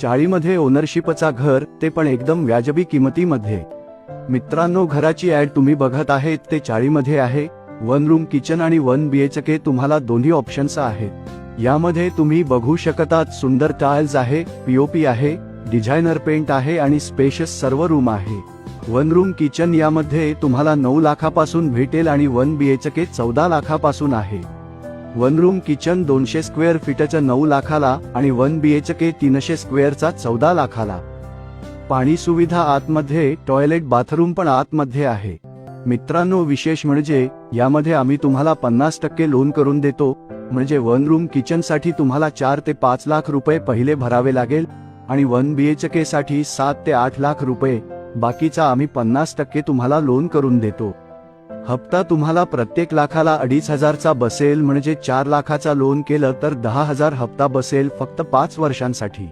चाळीमध्ये ओनरशिपचा घर ते पण एकदम व्याजबी किमतीमध्ये. मित्रांनो घराची ऍड तुम्ही बघत आहेत ते चाळीमध्ये आहे. वन रूम किचन आणि वन बीएचके तुम्हाला दोन्ही ऑप्शन्स आहेत. यामध्ये तुम्ही बघू शकतात सुंदर टायल्स आहे पीओपी आहे डिझायनर पेंट आहे आणि स्पेशस सर्व रूम आहे. वन रूम किचन यामध्ये तुम्हाला नऊ लाखापासून भेटेल आणि वन बीएचके चौदा लाखापासून आहे. वन रूम किचन दोनशे स्क्वेअर फीटचं नऊ लाखाला आणि वन बीएचके तीनशे स्क्वेअरचा चौदा लाखाला. पाणी सुविधा आतमध्ये टॉयलेट बाथरूम पण आतमध्ये आहे. मित्रांनो विशेष म्हणजे यामध्ये आम्ही तुम्हाला पन्नास टक्के लोन करून देतो. म्हणजे वन रूम किचनसाठी तुम्हाला चार ते पाच लाख रुपये पहिले भरावे लागेल आणि वन बीएचके साठी सात ते आठ लाख रुपये. बाकीचा आम्ही पन्नास टक्के तुम्हाला लोन करून देतो. हप्ता तुम्हाला प्रत्येक लाखाला अडीच हजारचा बसेल म्हणजे चार लाखाचा लोन केलं तर दहा हजार हप्ता बसेल फक्त पाच वर्षांसाठी.